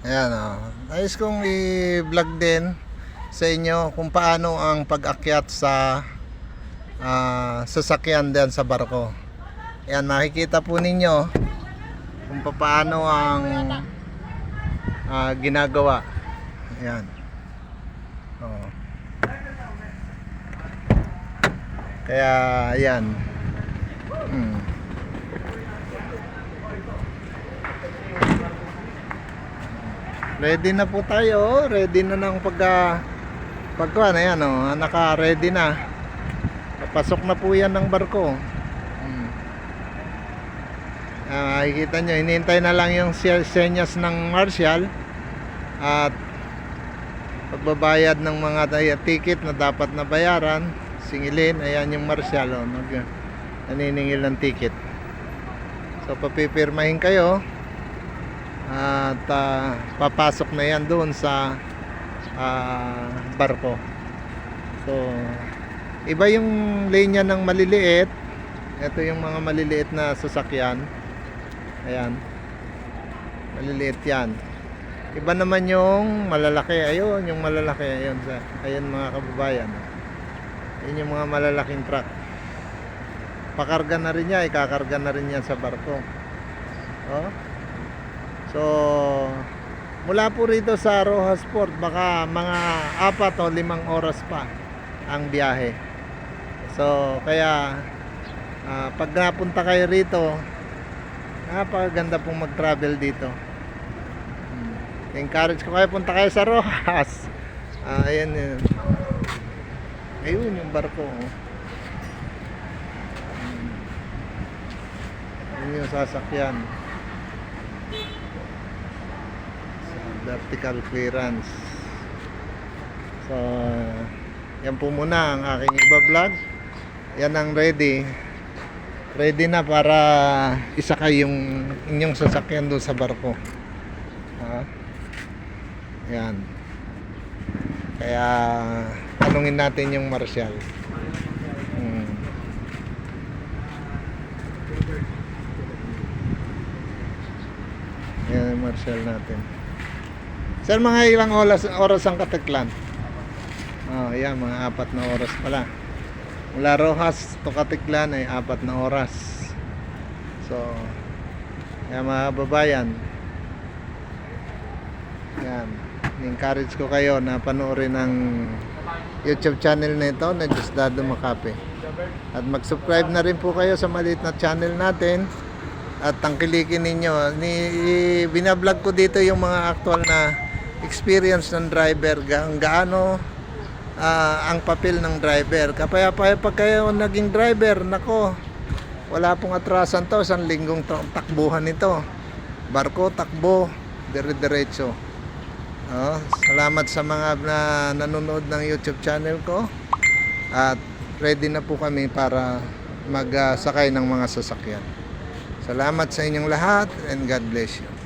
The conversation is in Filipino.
Ayan o. Nais kong i-vlog din sa inyo kung paano ang pag-akyat sa ah, sasakyan din sa barko. Ayan, makikita po ninyo kung paano ang ah, ginagawa. Ayan. Oh. Kaya, ayan. Hmm. Ready na po tayo. Ready na ng pagka pagkuhan. Ayan o. Naka-ready na. Papasok na po yan ng barko. Hmm. Ah, makikita nyo. Hinihintay na lang yung se- senyas ng marshal. At pagbabayad ng mga ticket na dapat na bayaran. Singilin. Ayan yung marshal. O, nag, naniningil ng ticket. So papipirmahin kayo at ah, papasok na yan doon sa ah, barko. So, iba yung linya ng maliliit. Ito yung mga maliliit na sasakyan. Ayan. Maliliit yan. Iba naman yung malalaki. Ayun, yung malalaki. Ayun, sa, ayun mga kababayan. Ayun yung mga malalaking truck. Pakarga na rin niya. Ikakarga na rin yan sa barko. Oh. So, mula po rito sa Rojas Port, baka mga apat o limang oras pa ang biyahe. So, kaya ah, pag napunta kayo rito, napakaganda pong mag-travel dito. Encourage ko kayo, punta kayo sa Rojas. Ah, ayan yun. Ayun yung barko. Oh. Yun yung sasakyan. Vertical clearance. So yan po muna ang aking iba vlog yan ang ready. Ready na para isakay yung inyong sasakyan doon sa barko. Ha? yan. Kaya tanungin natin yung marshal hmm. yan yung marshal natin Sir, mga ilang oras, oras ang katiklan? Oh, yan, mga apat na oras pala. Mula Rojas to Katiklan ay apat na oras. So, yan mga babayan. Yan. Encourage ko kayo na panoorin ang YouTube channel na ito na Dado Makape. At mag-subscribe na rin po kayo sa maliit na channel natin at tangkilikin ninyo. Ni, binablog ko dito yung mga actual na experience ng driver gang gaano ah, ang papel ng driver. Kapaya pa pag kayo naging driver, nako, wala pong atrasan to, isang linggong ta- takbuhan nito. Barko, takbo, dire-diretso. Oh, salamat sa mga na nanonood ng YouTube channel ko. At ready na po kami para magsakay ng mga sasakyan. Salamat sa inyong lahat and God bless you.